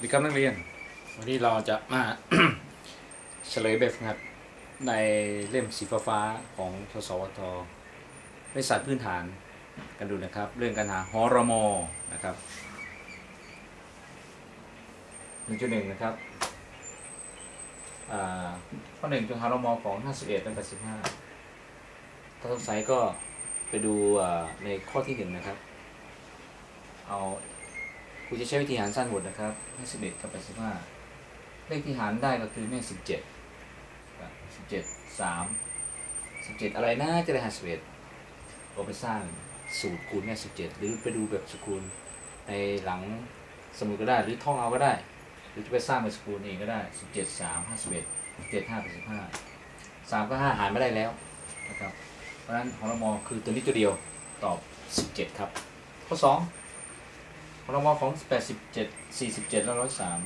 สวัสดีครับนักเรียน วันนี้เราจะมา เฉลยแบบฝึกหัดในเล่มสีฟ้าๆของทศวทในศาสตร์พื้นฐานกันดูนะครับ เรื่องการหาฮอรมอนะครับ1.1นะครับอ่าข้อหนึ่งจุดหารมอของ51ตั้งแต่15ถ้าสงสัยก็ไปดูอ่าในข้อที่หนึ่งนะครับ เอาค รูจะใช้วิธีหารสั้นหมดนะครับให้สิบเอ็ดกับแปดสิบห้าเลขที่หารได้ก็คือเนี่ยสิบเจ็ดสิบเจ็ดสามสิบเจ็ดอะไรนะจะได้หารสิบเอ็ดเราไปสร้างสูตรคูณแม่สิบเจ็ดหรือไปดูแบบสกุลในหลังสมุดก็ได้หรือท่องเอาก็ได้ หรือจะไปสร้างเป็นสกุลเองก็ได้สิบเจ็ดสามห้าสิบเอ็ดเจ็ดห้าแปดสิบห้าสามก็ห้าหารไม่ได้แล้วนะครับเพราะฉะนั้นของเรามองคือตัวนี้ตัวเดียวตอบ 17 ครับ ข้อสอง พรบของแปดสิบเจ็ดสี่สิบเจ็ดและร้อยสาม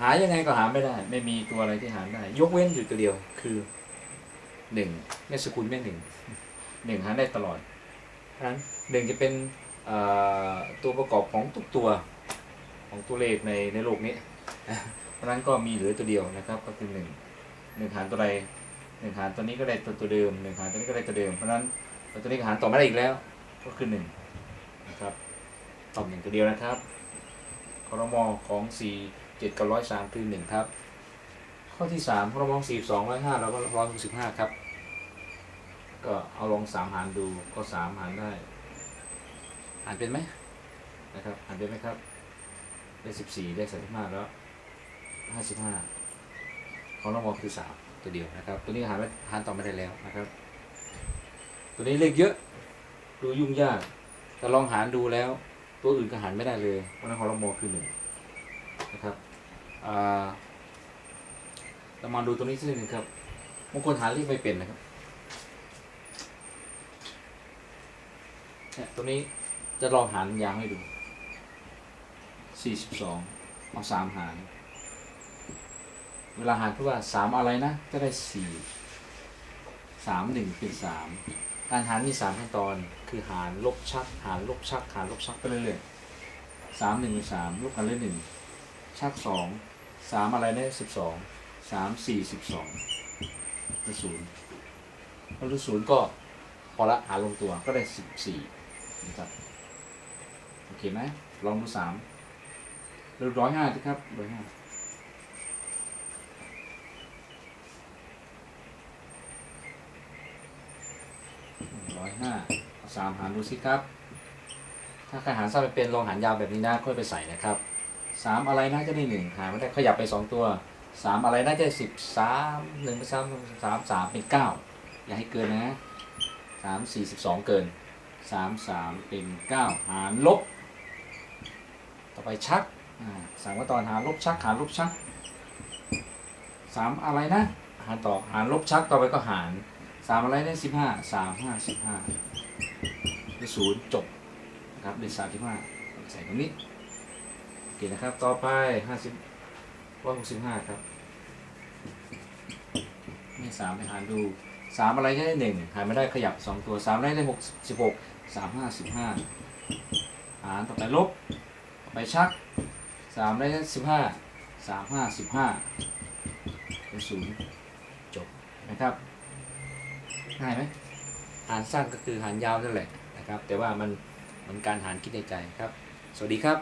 หายังไงก็หาไม่ได้ ไม่มีตัวอะไรที่หาได้ ยกเว้นอยู่ตัวเดียวคือหนึ่งแม่สกุลแม่หนึ่งหนึ่งหาได้ตลอดนั้นหนึ่งจะเป็นตัวประกอบของทุกตัวของตัวเลขในในโลกนี้ เพราะนั้นก็มีเหลือตัวเดียวนะครับ ก็คือหนึ่งหนึ่งหารตัวใดหนึ่งหารตัวนี้ก็ได้ตัวตัวเดิมหนึ่งหารตัวนี้ก็ได้ตัวเดิมเพราะนั้นตัวนี้หารต่อไม่ได้อีกแล้ว ก็คือหนึ่งนะครับ ตอบหนึ่งตัวเดียวนะครับคอรมอของสี่เจ็ดกับร้อยสามคือหนึ่งครับ ข้อที่สามคอรมอสี่สองร้อยห้าแล้วก็ร้อยหกสิบห้าครับ ก็เอาลองสามหารดูก็สามหารได้หารเป็นไหมนะครับหารเป็นไหมครับ ได้สิบสี่ได้สามสิบห้าแล้วห้าสิบห้าคอรมอคือสามตัวเดียวนะครับ ตัวนี้หารไม่หารต่อไม่ได้แล้วนะครับ ตัวนี้เลขเยอะดูยุ่งยากแต่ลองหารดูแล้ว ตัวอื่นก็หารไม่ได้เลยเพราะฉะนั้นของเราโมคือหนึ่งนะครับอ่าเรามาดูตรงนี้สักนิดหนึ่งครับบางคนหารเลขไม่เป็นนะครับเนี่ยตรงนี้จะลองหารยางให้ดูสี่สิบสองเอาสามหาร เวลาหารคือว่าสามอะไรนะ ก็ได้สี่สามหนึ่งเป็นสาม การหารมีสามขั้นตอนคือหารลบชัก หารลบชัก หารลบชักไปเรื่อยๆสามหนึ่งเป็นสามลบกันเลยหนึ่งชักสองสามอะไรได้สิบสองสามสี่สิบสองเป็นศูนย์พอรูศูนย์ก็พอละหารลงตัวก็ได้สิบสี่นะครับโอเคไหมลองดูสามเรียบร้อยห้าสิครับร้อยห้า ร้อยห้าสามหารดูสิครับ ถ้าใครหารสั้นไม่เป็นลองหารยาวแบบนี้นะค่อยไปใส่นะครับสามอะไรน่าจะได้หนึ่งหารไม่ได้ขยับไปสองตัวสามอะไรน่าจะสิบสามหนึ่งสามสามสามเป็นเก้าอย่าให้เกินนะสามสี่สิบสองเกินสามสามเป็นเก้าหารลบ ต่อไปชักอ่าสามก็ตอนหารลบชักหารลบชักสามอะไรนะ หารต่อหารลบชักต่อไปก็หาร สามอะไรได้สิบห้าสามห้าสิบห้าได้ศูนย์จบนะครับได้สามสิบห้าใส่ตรงนี้โอเคนะครับ ต่อไปห้าสิบร้อยหกสิบห้าครับนี่สามไปหารดูสามอะไรได้หนึ่งหารไม่ได้ขยับสองตัวสามอะไรได้หกสิบหกสามห้าสิบห้าหารต่อไปลบไปชักสามได้สิบห้าสามห้าสิบห้าได้ศูนย์จบนะครับ ง่ายไหมหารสั้นก็คือหารยาวนั่นแหละนะครับ แต่ว่ามันมันการหารคิดในใจครับ สวัสดีครับ